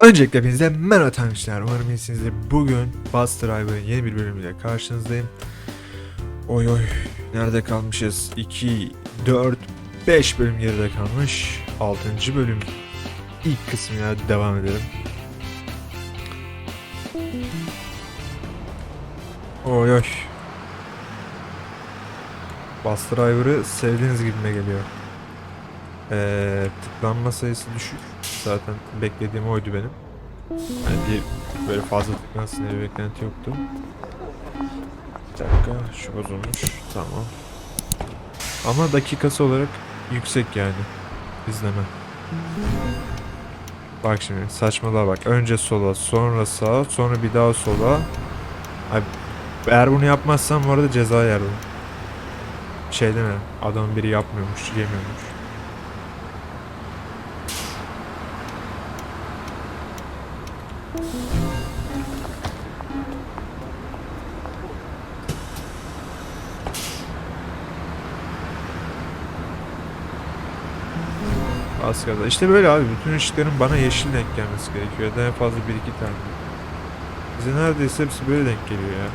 Öncelikle hepinize merhaba arkadaşlar. Umarım iyisinizdir. Bugün Bus Driver'ın yeni bir bölümüyle karşınızdayım. Oy oy. Nerede kalmışız? 2, 4, 5 bölüm geride kalmış. 6. bölüm ilk kısmına devam edelim. Oy oy. Bus Driver'ı sevdiğiniz gibime geliyor. Ee, tıklanma sayısı düşük. Zaten beklediğim oydu benim. Hani bir böyle fazla tıklansın diye bir beklenti yoktu. Bir dakika şu bozulmuş. Tamam. Ama dakikası olarak yüksek yani. İzleme. Bak şimdi saçmalığa bak. Önce sola, sonra sağa, sonra bir daha sola. Ay, eğer bunu yapmazsam bu arada ceza yerdim. Şey deme, adamın biri yapmıyormuş, yemiyormuş. Kadar. İşte böyle abi. Bütün ışıkların bana yeşil denk gelmesi gerekiyor. Ya da en fazla bir iki tane. Bize neredeyse hepsi böyle denk geliyor ya.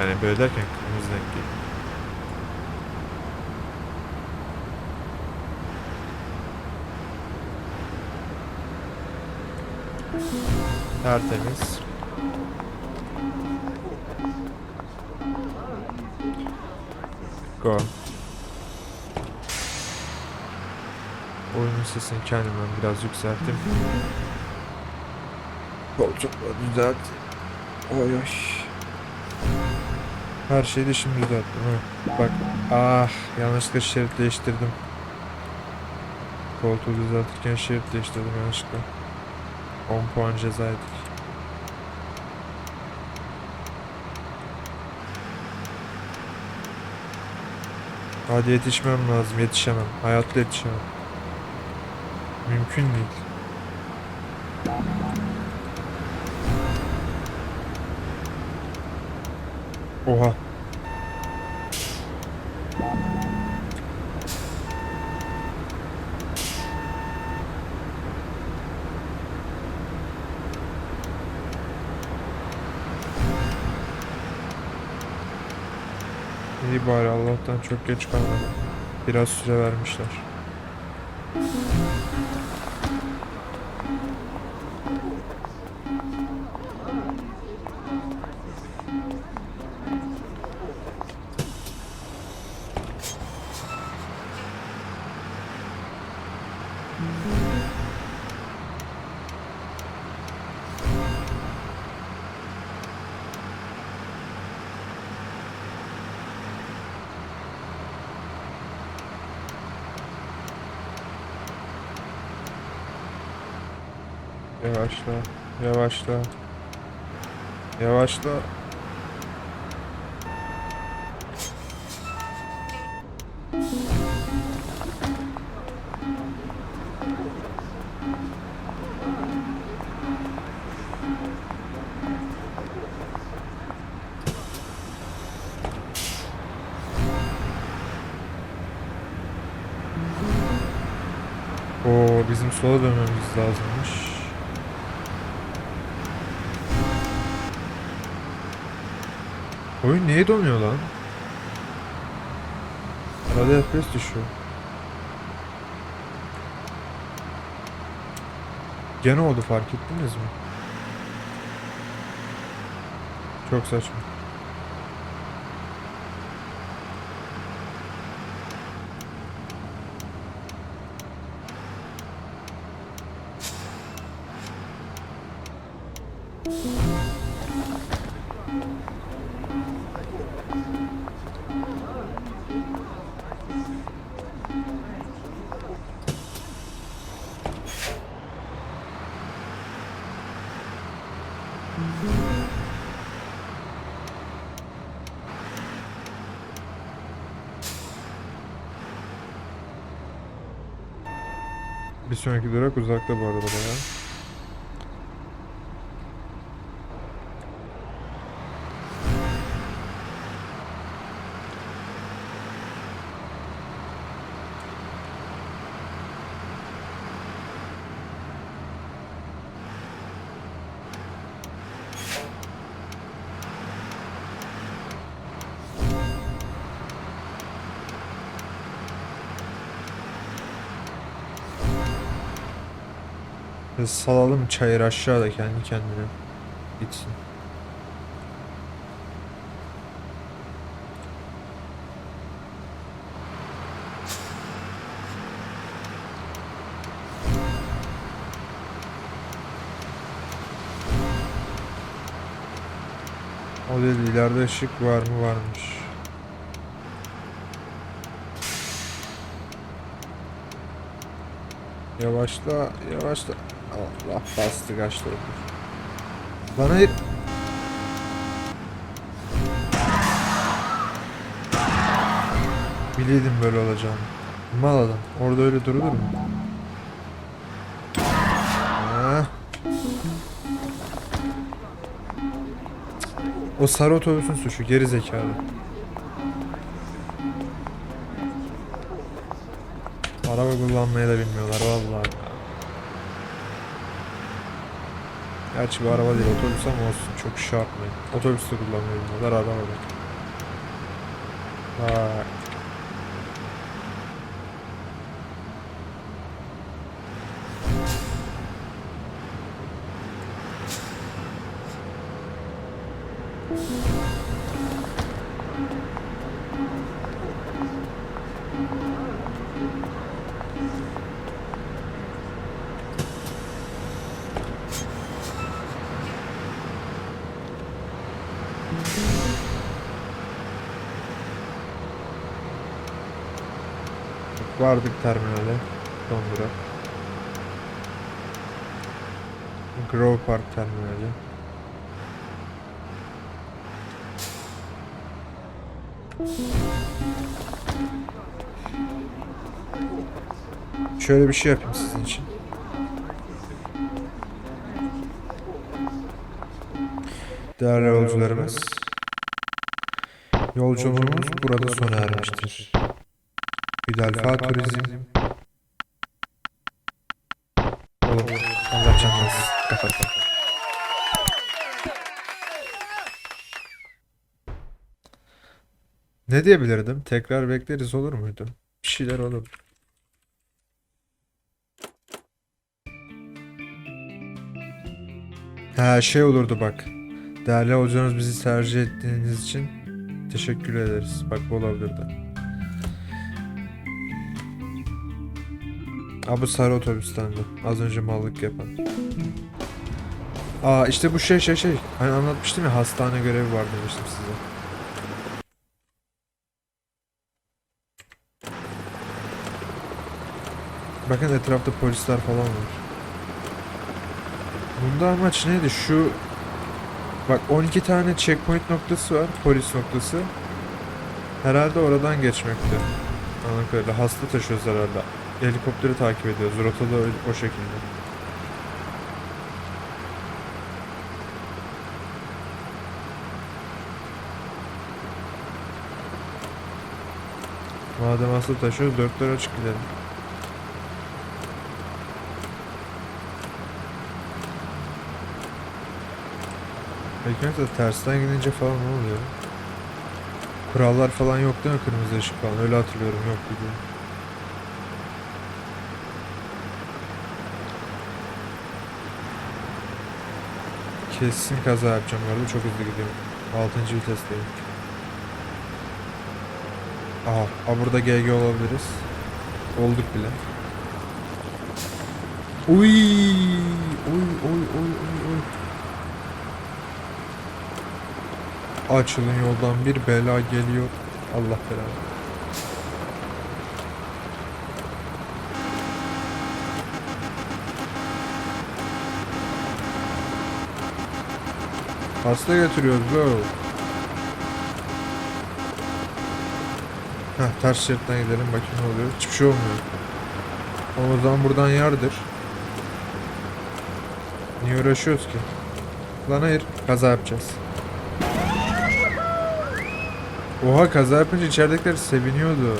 Yani böyle derken kırmızı denk geliyor. Tertemiz. Go. Oyunun sesini kendimden biraz yükselttim. Koltukla düzelt. Oy oy. Her şeyi de şimdi düzelttim ha. Bak. Ah yanlışlıkla şerit değiştirdim. Koltuğu düzeltirken şerit değiştirdim yanlışlıkla. 10 puan ceza yedik. Hadi yetişmem lazım. Yetişemem. Hayatta yetişemem. Mümkün değil. Oha. İyi bari Allah'tan çok geç kalmadım. Biraz süre vermişler. Yavaşla, yavaşla. Yavaşla. Bizim sola dönmemiz lazımmış. Oyun niye donuyor lan? Arada FPS düşüyor. Gene oldu fark ettiniz mi? Çok saçma. Bir sonraki durak uzakta bu arada bayağı. Salalım çayır aşağıda kendi kendine. Gitsin. O değil ileride ışık var mı varmış. Yavaşla yavaşla. Allah bastı kaçtı. Bana hayır. Biliyordum böyle olacağını. Mal adam. Orada öyle durulur mu? Ha. O sarı otobüsün suçu. Geri zekalı. Araba kullanmayı da bilmiyorlar vallahi. Gerçi bu araba değil otobüs ama olsun çok yapmayın. Otobüs de kullanmayı bilmiyorlar araba da. Vay. Vardık terminale. Son durak. Grove Park terminali. Şöyle bir şey yapayım sizin için. Değerli yolcularımız, yolculuğumuz burada sona ermiştir. Hüdalfa Turizm Oğlum Allah canınız kapat. Ne diyebilirdim? Tekrar bekleriz olur muydu? Bir şeyler olur. Ha şey olurdu bak. Değerli hocanız bizi tercih ettiğiniz için teşekkür ederiz. Bak bu olabilirdi. Aa bu sarı otobüsten. Az önce mallık yapan. Aa işte bu şey şey şey. Hani anlatmıştım ya hastane görevi var demiştim size. Bakın etrafta polisler falan var. Bunda amaç neydi? Şu Bak 12 tane checkpoint noktası var. Polis noktası. Herhalde oradan geçmekte. Anladığım kadarıyla hasta taşıyoruz herhalde. Helikopteri takip ediyoruz. Rotada o, o şekilde. Madem hasta taşıyoruz dörtler açık gidelim. Mesela tersten gidince falan ne oluyor? Kurallar falan yok değil mi kırmızı ışık falan? Öyle hatırlıyorum yok gibi. Kesin kaza yapacağım arada çok hızlı gidiyorum. 6. vitesteyim. Aha, aha burada GG olabiliriz. Olduk bile. Uy, oy oy oy oy oy. Açılın yoldan bir bela geliyor. Allah belanı. Hasta getiriyoruz bro. Heh ters şeritten gidelim bakayım ne oluyor. Hiçbir şey olmuyor. O zaman buradan yardır. Niye uğraşıyoruz ki? Lan hayır kaza yapacağız. Oha kaza yapınca içeridekiler seviniyordu.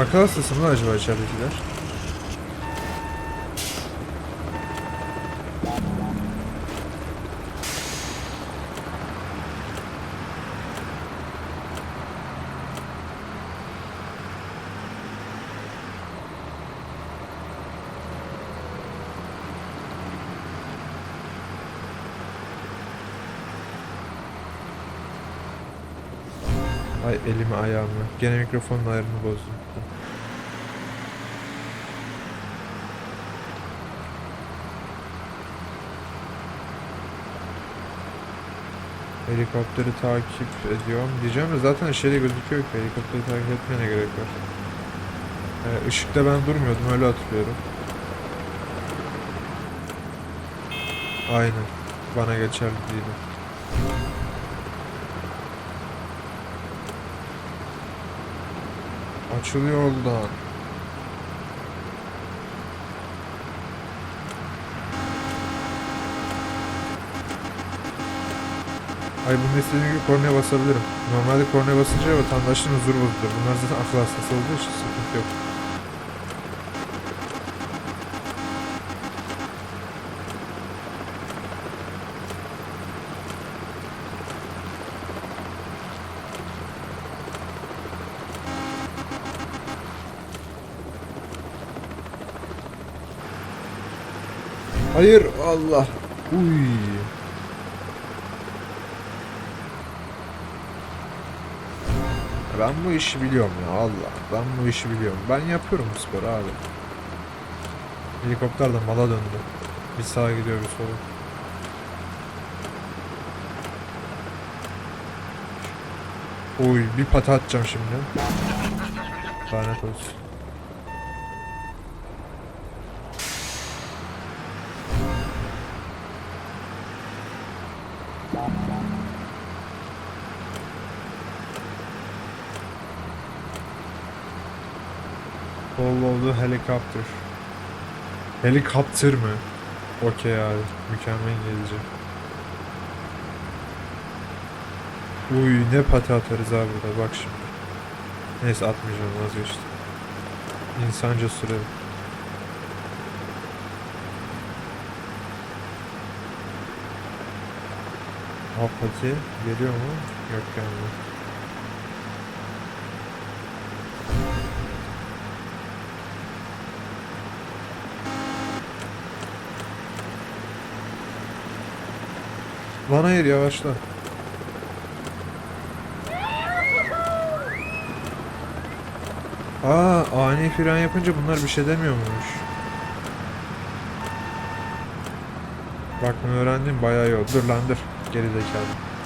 Akıl hastası mı acaba içeridekiler? Ay elimi ayağımı. Gene mikrofonun ayarını bozdum. Helikopteri takip ediyorum diyeceğim de zaten şeyde gözüküyor ki helikopteri takip etmeye ne gerek var. Ee, ışıkta ben durmuyordum öyle hatırlıyorum. Aynen. Bana geçerli değildi. Açılıyor yoldan. Ay bunu istediğim gibi kornaya basabilirim. Normalde kornaya basınca vatandaşın huzuru bozuluyor. Bunlar zaten akıl hastası olduğu için sıkıntı yok. Hayır Allah. Uy. Ben bu işi biliyorum ya Allah. Ben bu işi biliyorum. Ben yapıyorum bu sporu abi. Helikopter de mala döndü. Bir sağa gidiyor bir sola. Oy bir pata atacağım şimdi. Lanet olsun. Follow the helicopter. Helikopter mı? Okey abi. Mükemmel İngilizce. Uy ne pati atarız abi burada bak şimdi. Neyse atmayacağım vazgeçtim. İnsanca sürelim. Hop pati geliyor mu? Yok gelmiyor. Lan hayır yavaşla. Aa ani fren yapınca bunlar bir şey demiyormuş. Bak bunu öğrendim bayağı iyi oldu. Dur lan dur. Geri zekalı.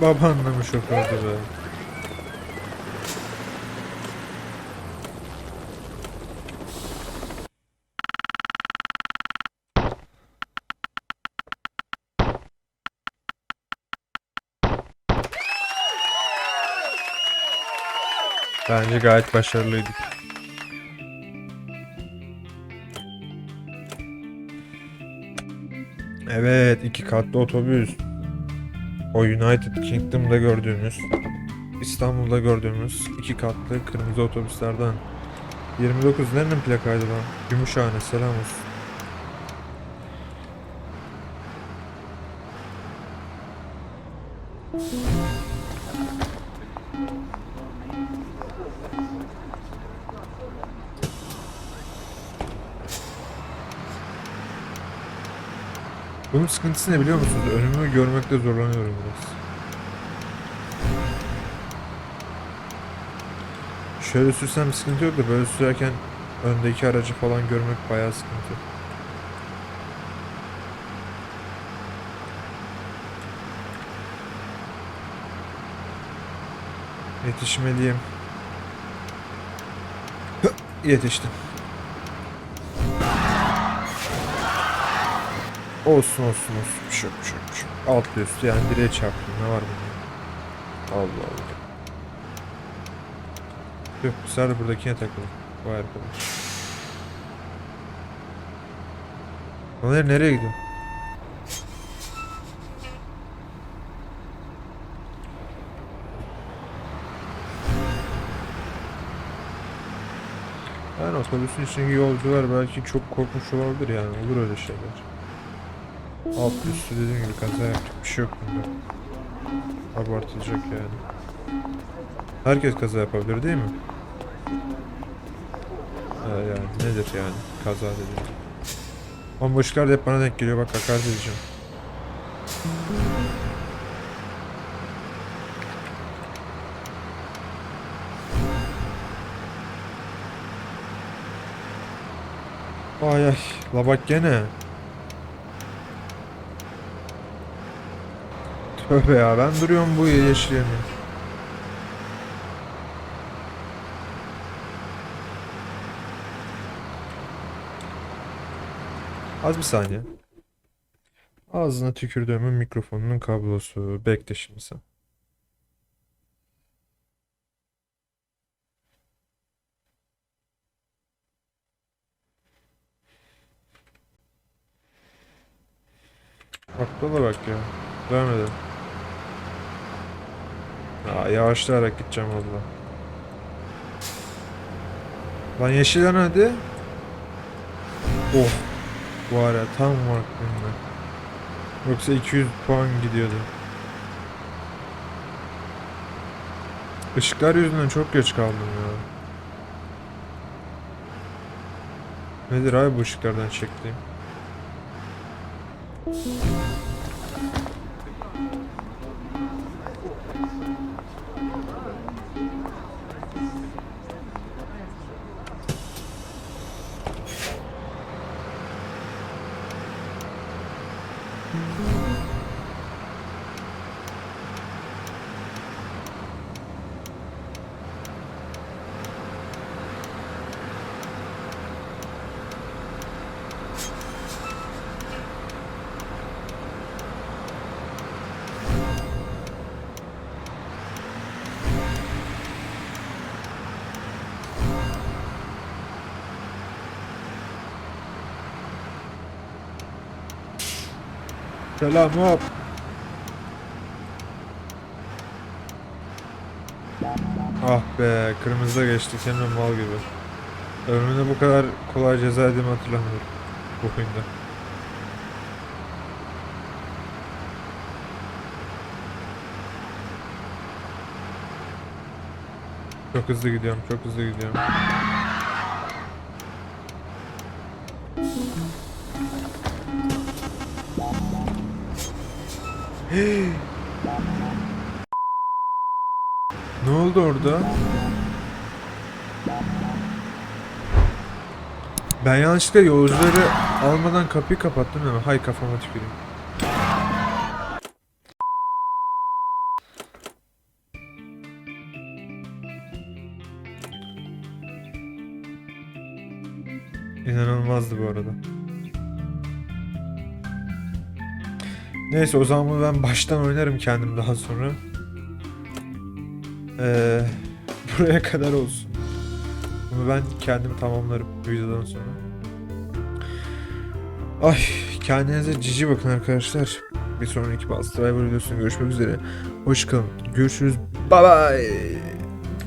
Babanla mı şofördü be? Bence gayet başarılıydık. Evet, iki katlı otobüs. O United Kingdom'da gördüğümüz, İstanbul'da gördüğümüz iki katlı kırmızı otobüslerden. 29 nerenin plakaydı lan? Gümüşhane selam olsun. Bunun sıkıntısı ne biliyor musunuz? Önümü görmekte zorlanıyorum biraz. Şöyle sürsem sıkıntı yok da böyle sürerken öndeki aracı falan görmek bayağı sıkıntı. Yetişmeliyim. Yetiştim. Olsun olsun olsun. Bir şey yok bir şey yok. bir şey yok. Altlı üstü yani direğe çarptım. Ne var bunda? Allah Allah. Yok bu sefer de buradakine takılın. Vay arkadaş. Onlar nereye gidiyor? Yani otobüsün içindeki yolcular belki çok korkmuş olabilir yani olur öyle şeyler. Alt üstü dediğim gibi kaza yaptık bir şey yok bunda. Abartılacak yani. Herkes kaza yapabilir değil mi? Ha, yani nedir yani kaza dediğim. Ama bu de hep bana denk geliyor bak hakaret edeceğim. Ay ay la gene. Tövbe ya ben duruyorum bu yeşil yanıyor. Az bir saniye. Ağzına tükürdüğümün mikrofonunun kablosu. Bekle şimdi sen. Akla da bak ya. Devam edelim. Aa, yavaşlayarak gideceğim valla. Lan yeşilden hadi. Oh. Var ya tam vaktinde. Yoksa 200 puan gidiyordu. Işıklar yüzünden çok geç kaldım ya. Nedir abi bu ışıklardan çektiğim? Selam hop. Ah be kırmızıda geçtik de mal gibi. Ömrümde bu kadar kolay ceza yediğimi hatırlamıyorum. Bu oyunda. Çok hızlı gidiyorum, çok hızlı gidiyorum. Ne oldu orada? Ben yanlışlıkla yolcuları almadan kapıyı kapattım ama hay kafama tüküreyim. İnanılmazdı bu arada. Neyse o zaman bunu ben baştan oynarım kendim daha sonra. Ee, buraya kadar olsun. Bunu ben kendim tamamlarım videodan sonra. Ay kendinize cici bakın arkadaşlar. Bir sonraki Buzz Driver videosunda görüşmek üzere. Hoşçakalın. Görüşürüz. Bye bye.